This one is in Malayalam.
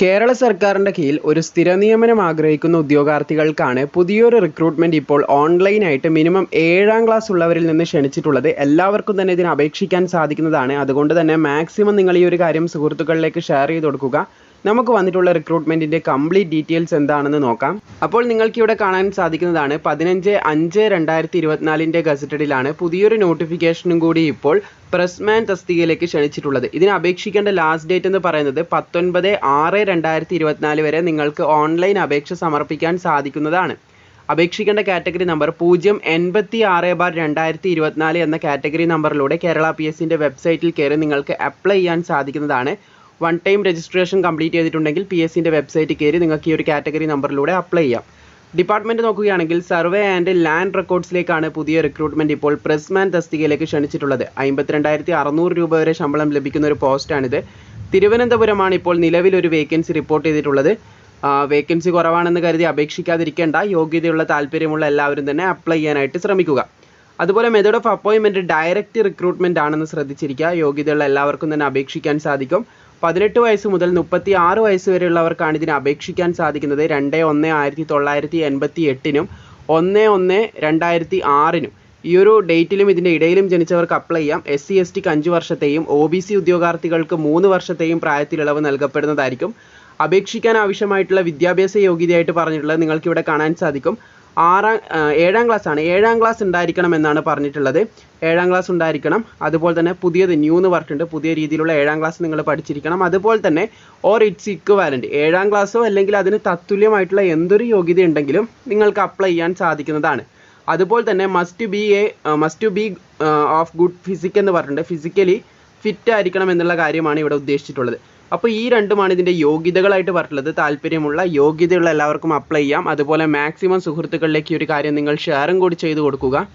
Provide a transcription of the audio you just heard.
കേരള സർക്കാരിന്റെ കീഴിൽ ഒരു സ്ഥിര നിയമനം ആഗ്രഹിക്കുന്ന ഉദ്യോഗാർത്ഥികൾക്കാണ് പുതിയൊരു റിക്രൂട്ട്മെന്റ് ഇപ്പോൾ ഓൺലൈനായിട്ട് മിനിമം ഏഴാം ക്ലാസ് ഉള്ളവരിൽ നിന്ന് ക്ഷണിച്ചിട്ടുള്ളത്. എല്ലാവർക്കും തന്നെ ഇതിന് അപേക്ഷിക്കാൻ സാധിക്കുന്നതാണ്. അതുകൊണ്ട് തന്നെ മാക്സിമം നിങ്ങൾ ഈ ഒരു കാര്യം സുഹൃത്തുക്കളിലേക്ക് ഷെയർ ചെയ്ത് കൊടുക്കുക. നമുക്ക് വന്നിട്ടുള്ള റിക്രൂട്ട്മെന്റിന്റെ കംപ്ലീറ്റ് ഡീറ്റെയിൽസ് എന്താണെന്ന് നോക്കാം. അപ്പോൾ നിങ്ങൾക്ക് ഇവിടെ കാണാൻ സാധിക്കുന്നതാണ് പതിനഞ്ച് അഞ്ച് രണ്ടായിരത്തി ഇരുപത്തിനാലിന്റെ ഗസറ്റഡിലാണ് പുതിയൊരു നോട്ടിഫിക്കേഷനും കൂടി ഇപ്പോൾ പ്രസ്മാൻ തസ്തികയിലേക്ക് ക്ഷണിച്ചിട്ടുള്ളത്. ഇതിന് അപേക്ഷിക്കേണ്ട ലാസ്റ്റ് ഡേറ്റ് എന്ന് പറയുന്നത് പത്തൊൻപത് ആറ് രണ്ടായിരത്തി ഇരുപത്തിനാല് വരെ നിങ്ങൾക്ക് ഓൺലൈൻ അപേക്ഷ സമർപ്പിക്കാൻ സാധിക്കുന്നതാണ്. അപേക്ഷിക്കേണ്ട കാറ്റഗറി നമ്പർ പൂജ്യം എൺപത്തി ആറ് ബാർ രണ്ടായിരത്തി ഇരുപത്തിനാല് എന്ന കാറ്റഗറി നമ്പറിലൂടെ കേരള പി എസ് സിന്റെ വെബ്സൈറ്റിൽ കയറി നിങ്ങൾക്ക് അപ്ലൈ ചെയ്യാൻ സാധിക്കുന്നതാണ്. വൺ ടൈം രജിസ്ട്രേഷൻ കംപ്ലീറ്റ് ചെയ്തിട്ടുണ്ടെങ്കിൽ പി എസ് സിന്റെ വെബ്സൈറ്റ് കയറി നിങ്ങൾക്ക് ഈ ഒരു കാറ്റഗറി നമ്പറിലൂടെ അപ്ലൈ ചെയ്യാം. ഡിപ്പാർട്ട്മെന്റ് നോക്കുകയാണെങ്കിൽ സർവേ ആൻഡ് ലാൻഡ് റെക്കോർഡ്സിലേക്കാണ് പുതിയ റിക്രൂട്ട്മെന്റ് ഇപ്പോൾ പ്രസ്മാൻ തസ്തികയിലേക്ക് ക്ഷണിച്ചിട്ടുള്ളത്. അമ്പത്തിരണ്ടായിരത്തി അറുന്നൂറ് രൂപ വരെ ശമ്പളം ലഭിക്കുന്ന ഒരു പോസ്റ്റാണിത് തിരുവനന്തപുരമാണ് ഇപ്പോൾ നിലവിലൊരു വേക്കൻസി റിപ്പോർട്ട് ചെയ്തിട്ടുള്ളത്. വേക്കൻസി കുറവാണെന്ന് കരുതി അപേക്ഷിക്കാതിരിക്കേണ്ട. യോഗ്യതയുള്ള താല്പര്യമുള്ള എല്ലാവരും തന്നെ അപ്ലൈ ചെയ്യാനായിട്ട് ശ്രമിക്കുക. അതുപോലെ മെത്തേഡ് ഓഫ് അപ്പോയിൻമെന്റ് ഡയറക്റ്റ് റിക്രൂട്ട്മെന്റ് ആണെന്ന് ശ്രദ്ധിച്ചിരിക്കുക. യോഗ്യതയുള്ള എല്ലാവർക്കും തന്നെ അപേക്ഷിക്കാൻ സാധിക്കും. പതിനെട്ട് വയസ്സ് മുതൽ മുപ്പത്തി ആറ് വയസ്സ് വരെയുള്ളവർക്കാണ് ഇതിന് അപേക്ഷിക്കാൻ സാധിക്കുന്നത്. രണ്ട് ഒന്ന് ആയിരത്തി തൊള്ളായിരത്തി എൺപത്തി എട്ടിനും ഒന്ന് ഒന്ന് രണ്ടായിരത്തി ആറിനും. ഈ ഒരു ഡേറ്റിലും ഇതിന്റെ ഇടയിലും ജനിച്ചവർക്ക് അപ്ലൈ ചെയ്യാം. എസ് സി എസ് ടിക്ക് അഞ്ച് വർഷത്തെയും ഒ ബി സി ഉദ്യോഗാർത്ഥികൾക്ക് മൂന്ന് വർഷത്തെയും പ്രായത്തിലിളവ് നൽകപ്പെടുന്നതായിരിക്കും. അപേക്ഷിക്കാൻ ആവശ്യമായിട്ടുള്ള വിദ്യാഭ്യാസ യോഗ്യതയായിട്ട് പറഞ്ഞിട്ടുള്ളത് നിങ്ങൾക്ക് ഇവിടെ കാണാൻ സാധിക്കും. ആറാം ഏഴാം ആണ്. ഏഴാം ക്ലാസ് ഉണ്ടായിരിക്കണം എന്നാണ് പറഞ്ഞിട്ടുള്ളത്. ഏഴാം ക്ലാസ് ഉണ്ടായിരിക്കണം. അതുപോലെ തന്നെ പുതിയത് ന്യൂ എന്ന് പറഞ്ഞിട്ടുണ്ട്. പുതിയ രീതിയിലുള്ള ഏഴാം ക്ലാസ് നിങ്ങൾ പഠിച്ചിരിക്കണം. അതുപോലെ തന്നെ ഓർ ഇറ്റ്സ് ഇക്വാലന്റ് ഏഴാം ക്ലാസ്സോ അല്ലെങ്കിൽ അതിന് തത്തുല്യമായിട്ടുള്ള എന്തൊരു യോഗ്യത ഉണ്ടെങ്കിലും നിങ്ങൾക്ക് അപ്ലൈ ചെയ്യാൻ സാധിക്കുന്നതാണ്. അതുപോലെ തന്നെ must be A must be of good physique എന്ന് പറഞ്ഞിട്ടുണ്ട്. ഫിസിക്കലി ഫിറ്റ് ആയിരിക്കണം എന്നുള്ള കാര്യമാണ് ഇവിടെ ഉദ്ദേശിച്ചിട്ടുള്ളത്. അപ്പോൾ ഈ രണ്ടുമാണ് ഇതിന്റെ യോഗ്യതകളായിട്ട് പറഞ്ഞിട്ടുള്ളത്. താല്പര്യമുള്ള യോഗ്യതയുള്ള എല്ലാവർക്കും അപ്ലൈ ചെയ്യാം. അതുപോലെ മാക്സിമം സുഹൃത്തുക്കളിലേക്ക് ഈ ഒരു കാര്യം നിങ്ങൾ ഷെയറും കൂടി ചെയ്തു കൊടുക്കുക.